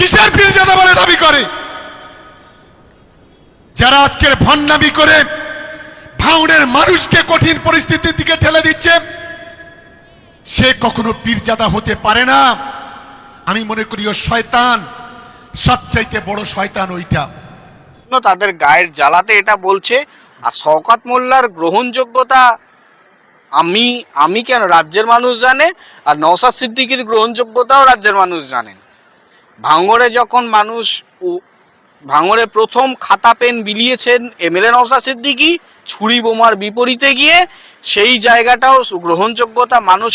কিসের পীরজাদা বলে দাবি করে? যারা আজকের ভণ্ডামি করে ভাঙড়ের মানুষকে কঠিন পরিস্থিতির দিকে ঠেলে দিচ্ছে, সে কখনো পীরজাদা হতে পারে না। আমি মনে করি ও শয়তান, সবচাইতে বড় শয়তান ওইটা। তাদের গায়ের জ্বালাতে এটা বলছে, আর শওকাত মোল্লার গ্রহণযোগ্যতা আমি আমি কেন? রাজ্যের মানুষ জানে, আর নওসাদ সিদ্দিকির গ্রহণযোগ্যতাও রাজ্যের মানুষ জানেন। ভাঙড়ে যখন মানুষ ভাঙড়ে প্রথম খাতা পেন বিলিয়েছেন এমএলএ নওসাদ সিদ্দিকি ছুরি বোমার বিপরীতে গিয়ে, সেই জায়গাটাও গ্রহণযোগ্যতা মানুষ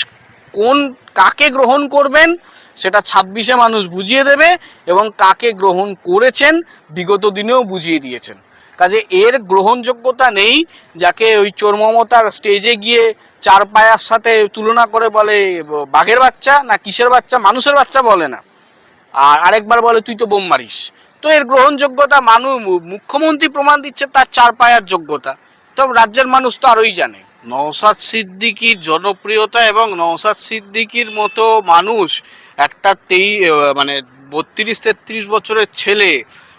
কোন কাকে গ্রহণ করবেন সেটা ছাব্বিশে মানুষ বুঝিয়ে দেবে এবং কাকে গ্রহণ করেছেন বিগত দিনেও বুঝিয়ে দিয়েছেন। কাজে এর গ্রহণযোগ্যতা নেই যাকে ওই চোর মমতার স্টেজে গিয়ে চার পায়ার সাথে তুলনা করে বলে, বাঘের বাচ্চা না কিসের বাচ্চা? মানুষের বাচ্চা বলে না। আর আরেকবার বলে, তুই তো বোম মারিস। তো এর গ্রহণযোগ্যতা মানুষ মুখ্যমন্ত্রী প্রমাণ দিচ্ছে তার চার পায়ার যোগ্যতা। তো রাজ্যের মানুষ তো আরোই জানে। নওসাদ সিদ্দিকির জনপ্রিয়তা এবং নওসাদ সিদ্দিকির মতো মানুষ একটা তেই মানে বত্রিশ তেত্রিশ বছরের ছেলে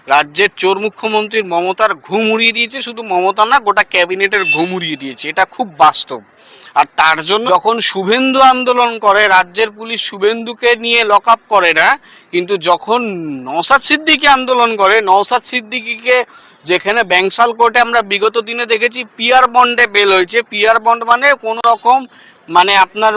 রাজ্যের চোর মুখ্যমন্ত্রীর মমতার ঘুম উড়িয়ে দিয়েছে, শুধু মমতা না, গোটা ক্যাবিনেটের ঘুম উড়িয়ে দিয়েছে। এটা খুব বাস্তব। আর তার জন্য যখন শুভেন্দু আন্দোলন করে, রাজ্যের পুলিশ শুভেন্দুকে নিয়ে লক আপ করে না, কিন্তু যখন নওসাদ সিদ্দিকি আন্দোলন করে নওসাদ সিদ্দিকিকে যেখানে ব্যাংসাল কোর্টে আমরা বিগত দিনে দেখেছি, পিয়ার বন্ডে বেল হয়েছে। পিয়ার বন্ড মানে কোনো রকম মানে আপনার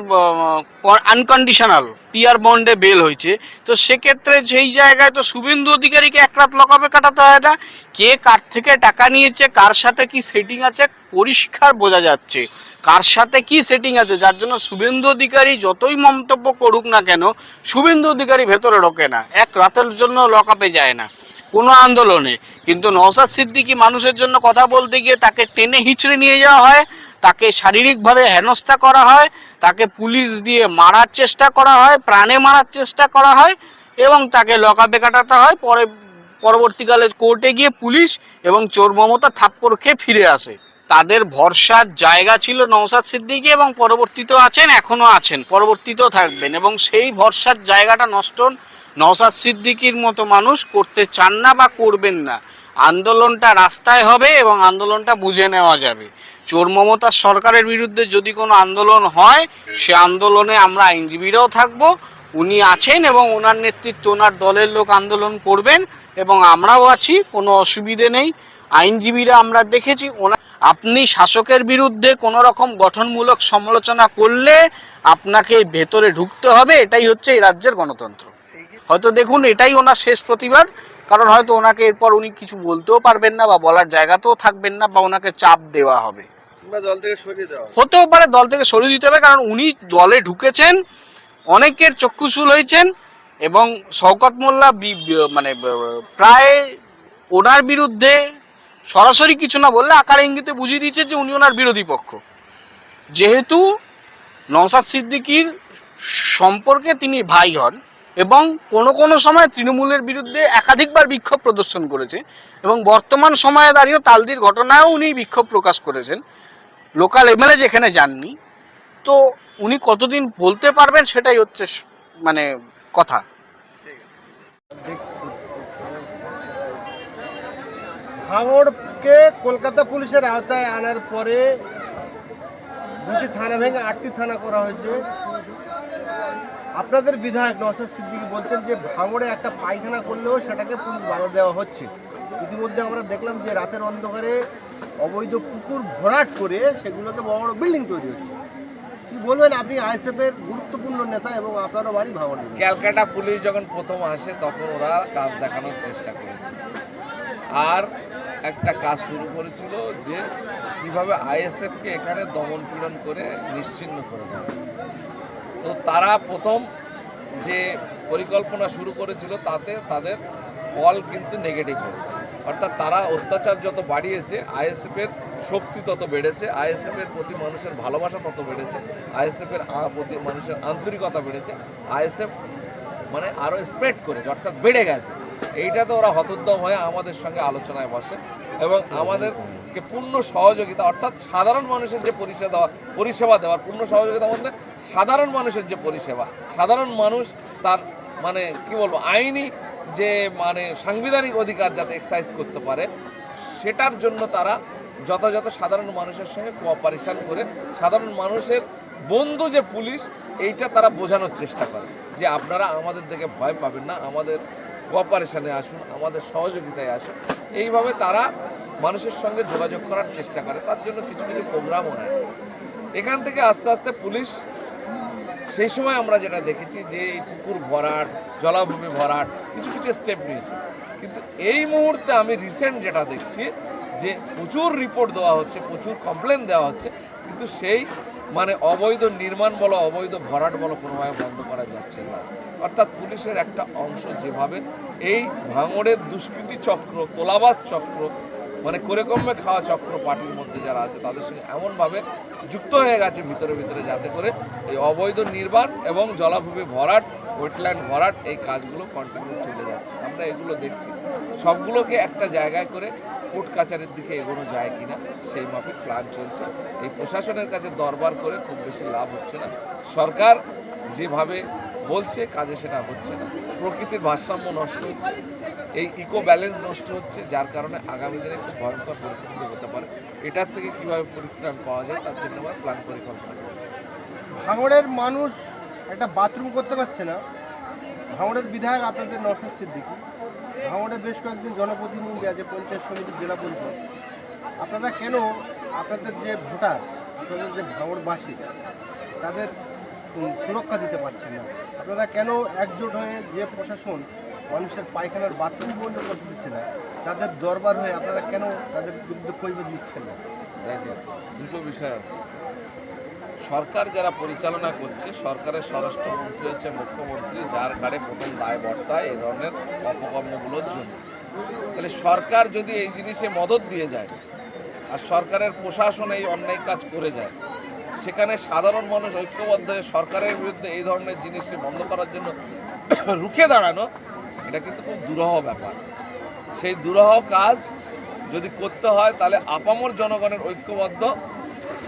আনকন্ডিশনাল পিয়ার বন্ডে বেল হয়েছে। তো সেক্ষেত্রে সেই জায়গায় তো শুভেন্দু অধিকারীকে এক রাত লকাপে কাটাতে হয় না। কে কার থেকে টাকা নিয়েছে, কার সাথে কি সেটিং আছে, পরিষ্কার বোঝা যাচ্ছে। কার সাথে কি সেটিং আছে, যার জন্য শুভেন্দু অধিকারী যতই মন্তব্য করুক না কেন, শুভেন্দু অধিকারী ভেতরে ঢোকে না। এক রাতের জন্য লকআপে যায় না, কোনো আন্দোলনে। কিন্তু নওসাদ সিদ্দিকি মানুষের জন্য কথা বলতে গিয়ে তাকে টেনে হিচড়ে নিয়ে যাওয়া হয়। তাকে শারীরিকভাবে হেনস্থা করা হয়, তাকে পুলিশ দিয়ে মারার চেষ্টা করা হয়, প্রাণে মারার চেষ্টা করা হয় এবং তাকে লকআপে কাটাতে হয়। পরে, পরবর্তীকালে কোর্টে গিয়ে পুলিশ এবং চোর মমতা থাপ্পড় খেয়ে ফিরে আসে। তাদের ভরসার জায়গা ছিল নওসাদ সিদ্দিকী এবং পরবর্তীতেও আছেন, এখনও আছেন, পরবর্তীতেও থাকবেন এবং সেই ভরসার জায়গাটা নষ্ট নওসাদ সিদ্দিকির মতো মানুষ করতে চান না বা করবেন না। আন্দোলনটা রাস্তায় হবে এবং আন্দোলনটা বুঝে নেওয়া যাবে। চোর মমতার সরকারের বিরুদ্ধে যদি কোনো আন্দোলন হয়, সে আন্দোলনে আমরা আইনজীবীরাও থাকব, উনি আছেন এবং ওনার নেতৃত্বে ওনার দলের লোক আন্দোলন করবেন এবং আমরাও আছি, কোনো অসুবিধে নেই। আইনজীবীরা আমরা দেখেছি, ওনা আপনি শাসকের বিরুদ্ধে কোনো রকম গঠনমূলক সমালোচনা করলে আপনাকে ভেতরে ঢুকতে হবে, এটাই হচ্ছে এই রাজ্যের গণতন্ত্র। হয়তো দেখুন, এটাই ওনার শেষ প্রতিবাদ কারণ হয়তো ওনাকে এরপর উনি কিছু বলতেও পারবেন না বা বলার জায়গাতেও থাকবেন না বা ওনাকে চাপ দেওয়া হবে। দল থেকে সরিয়ে দেওয়া হতেও পারে দল থেকে সরিয়ে দিতে হবে কারণ উনি দলে ঢুকেছেন অনেকের চক্ষুশূল হয়েছেন এবং শওকত মোল্লা মানে প্রায় ওনার বিরুদ্ধে সরাসরি কিছু না বললে আকার ইঙ্গিতে বুঝিয়ে দিয়েছে যে উনি ওনার বিরোধী পক্ষ। যেহেতু নওসাদ সিদ্দিকির সম্পর্কে তিনি ভাই হন এবং কোনো কোনো সময় তৃণমূলের বিরুদ্ধে একাধিকবার বিক্ষোভ প্রদর্শন করেছে এবং বর্তমান সময়ে দাঁড়িয়ে তালদির ঘটনায়ও উনি বিক্ষোভ প্রকাশ করেছেন। লোকাল এমএলএ যেখানে যাননি। তো উনি কতদিন বলতে পারবেন সেটাই হচ্ছে মানে কথা। ভাঙড়কে কলকাতা পুলিশের আওতায় আনার পরে দুটি থানা ভেঙে আটটি থানা করা হয়েছে। আপনাদের বিধায়ক নসর সিদ্দিকি বলছেন যে ভাঙড়ে একটা পায়খানা করলেও সেটাকে পুলিশ বাধা দেওয়া হচ্ছে। ইতিমধ্যে আমরা দেখলাম যে রাতের অন্ধকারে অবৈধ পুকুর ভরাট করে সেগুলোকে বড় বড় বিল্ডিং তৈরি হচ্ছে। কি বলবেন আপনি আইএসএফের গুরুত্বপূর্ণ নেতা এবং আপনারও বাড়ি ভাঙড়ে? ক্যালকাটা পুলিশ যখন প্রথম আসে তখন ওরা কাজ দেখানোর চেষ্টা করেছে। আর একটা কাজ শুরু করেছিল যে কীভাবে আইএসএফকে এখানে দমন পীড়ন করে নিশ্চিহ্ন করে দেওয়া। তো তারা প্রথম যে পরিকল্পনা শুরু করেছিল তাতে তাদের ফল কিন্তু নেগেটিভ হয়েছে। অর্থাৎ তারা অত্যাচার যত বাড়িয়েছে আইএসএফের শক্তি তত বেড়েছে আইএসএফের প্রতি মানুষের ভালোবাসা তত বেড়েছে আইএসএফের প্রতি মানুষের আন্তরিকতা বেড়েছে আইএসএফ মানে আরও স্প্রেড করেছে, অর্থাৎ বেড়ে গেছে। এইটাতে ওরা হতোদ্যম হয়ে আমাদের সঙ্গে আলোচনায় বসে এবং আমাদেরকে পূর্ণ সহযোগিতা, অর্থাৎ সাধারণ মানুষের যে পরিষেবা দেওয়া, পরিষেবা দেওয়ার পূর্ণ সহযোগিতা বলতে সাধারণ মানুষের যে পরিষেবা, সাধারণ মানুষ তার মানে কি বলব, আইনি যে মানে সাংবিধানিক অধিকার যাতে এক্সারসাইজ করতে পারে, সেটার জন্য তারা যথাযথ সাধারণ মানুষের সঙ্গে কোঅপারেশন করে, সাধারণ মানুষের বন্ধু যে পুলিশ, এইটা তারা বোঝানোর চেষ্টা করে যে আপনারা আমাদের দেখে ভয় পাবেন না, আমাদের কোঅপারেশনে আসুন, আমাদের সহযোগিতায় আসুন। এইভাবে তারা মানুষের সঙ্গে যোগাযোগ করার চেষ্টা করে, তার জন্য কিছু কিছু প্রোগ্রামও নেয়। এখান থেকে আস্তে আস্তে পুলিশ, সেই সময় আমরা যেটা দেখেছি যে এই পুকুর ভরাট, জলাভূমি ভরাট, কিছু কিছু স্টেপ নিয়েছে। কিন্তু এই মুহূর্তে আমি রিসেন্ট যেটা দেখছি যে প্রচুর রিপোর্ট দেওয়া হচ্ছে, প্রচুর কমপ্লেন দেওয়া হচ্ছে, কিন্তু সেই মানে অবৈধ নির্মাণ বলো, অবৈধ ভরাট বলো কোনোভাবে বন্ধ করা যাচ্ছে না। অর্থাৎ পুলিশের একটা অংশ যেভাবে এই ভাঙড়ের দুষ্কৃতি চক্র, তোলাবাজ চক্র মানে করে কমে খাওয়া চক্র পার্টির মধ্যে যারা আছে, তাদের সঙ্গে এমনভাবে যুক্ত হয়ে গেছে ভিতরে ভিতরে যাতে করে এই অবৈধ নির্মাণ এবং জলাভূমি ভরাট ওয়েটল্যান্ড ভরাট এই কাজগুলো কন্টিনিউ চলে যাচ্ছে। আমরা এগুলো দেখছি। সবগুলোকে একটা জায়গায় করে কোর্ট কাচারের দিকে এগোনো যায় কিনা সেই মাফিক প্ল্যান চলছে। এই প্রশাসনের কাছে দরবার করে খুব বেশি লাভ হচ্ছে না। সরকার যেভাবে বলছে, কাজে সেটা হচ্ছে না। প্রকৃতির ভারসাম্য নষ্ট হচ্ছে। এই ইকো ব্যালেন্স নষ্ট হচ্ছে, যার কারণে আগামী দিনে খুব ভয়ঙ্কর পরিস্থিতি হতে পারে। এটার থেকে কীভাবে পরিত্রাণ পাওয়া যায়, তার জন্য আমরা প্ল্যান পরিকল্পনা করছি। ভাঙড়ের মানুষ একটা বাথরুম করতে পারছে না। ভাঙড়ের বিধায়ক আপনাদের নসর সিদ্দিকি। ভাঙড়ের বেশ কয়েকজন জনপ্রতিনিধি আছে, পঞ্চায়েত সমিতি জেলা পরিষদ। আপনারা কেন আপনাদের যে ভোটার, আপনাদের যে ভাঙড়বাসী, তাদের সুরক্ষা দিতে পারছেন না? আপনারা কেন একজোট হয়ে যে প্রশাসন মানুষের পায়খানার বাথরুম বন্ধ করতে দিচ্ছে না। তাদের দরবার হয়ে আপনারা কেন তাদের বিরুদ্ধে কৈবত নিচ্ছেন না? দেখেন, দুটো বিষয় আছে। সরকার যারা পরিচালনা করছে, সরকারের স্বরাষ্ট্রমন্ত্রী হচ্ছে মুখ্যমন্ত্রী, যার কারে প্রথম দায় বর্তায় এই ধরনের অপকর্মগুলোর জন্য। তাহলে সরকার যদি এই জিনিসে মদত দিয়ে যায়, আর সরকারের প্রশাসন এই অন্যায় কাজ করে যায়, সেখানে সাধারণ মানুষ ঐক্যবদ্ধ সরকারের বিরুদ্ধে এই ধরনের জিনিসকে বন্ধ করার জন্য রুখে দাঁড়ানো এটা কিন্তু খুব দুরহ ব্যাপার। সেই দুরূহ কাজ যদি করতে হয়, তাহলে আপামর জনগণের ঐক্যবদ্ধ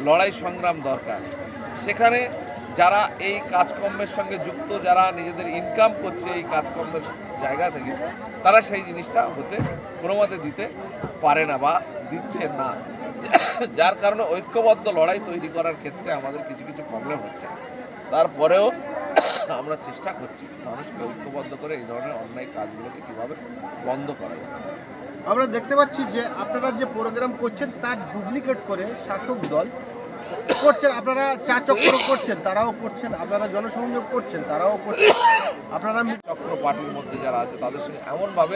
লড়াই সংগ্রাম দরকার। সেখানে যারা এই কাজকর্মের সঙ্গে যুক্ত, যারা নিজেদের ইনকাম করছে এই কাজকর্মের জায়গা থেকে, তারা সেই জিনিসটা হতে কোনো মতে দিতে পারে না বা দিচ্ছে না। যার কারণে ঐক্যবদ্ধ লড়াই তৈরি করার ক্ষেত্রে আমাদের কিছু কিছু প্রবলেম হচ্ছে। তারপরেও আমরা চেষ্টা করছি মানুষকে ঐক্যবদ্ধ করে এই ধরনের অন্যায় কাজগুলোকে কীভাবে বন্ধ করা যায়। আমরা দেখতে পাচ্ছি যে আপনারা যে প্রোগ্রাম করছেন তার ডুপ্লিকেট করে শাসক দল করছেন। আপনারা চা চক্র করছেন তারাও করছেন। আপনারা জনসংযোগ করছেন তারাও করছেন। আপনারা চক্র পার্টির মধ্যে যারা আছে তাদের সঙ্গে এমনভাবে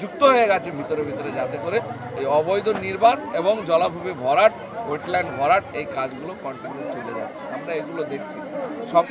যুক্ত হয়ে গেছে ভিতরে ভিতরে যাতে করে এই অবৈধ নির্মাণ এবং জলাভূমি ভরাট ওয়েটল্যান্ড ভরাট এই কাজগুলো কন্টিনিউ চলে যাচ্ছে আমরা এগুলো দেখছি সব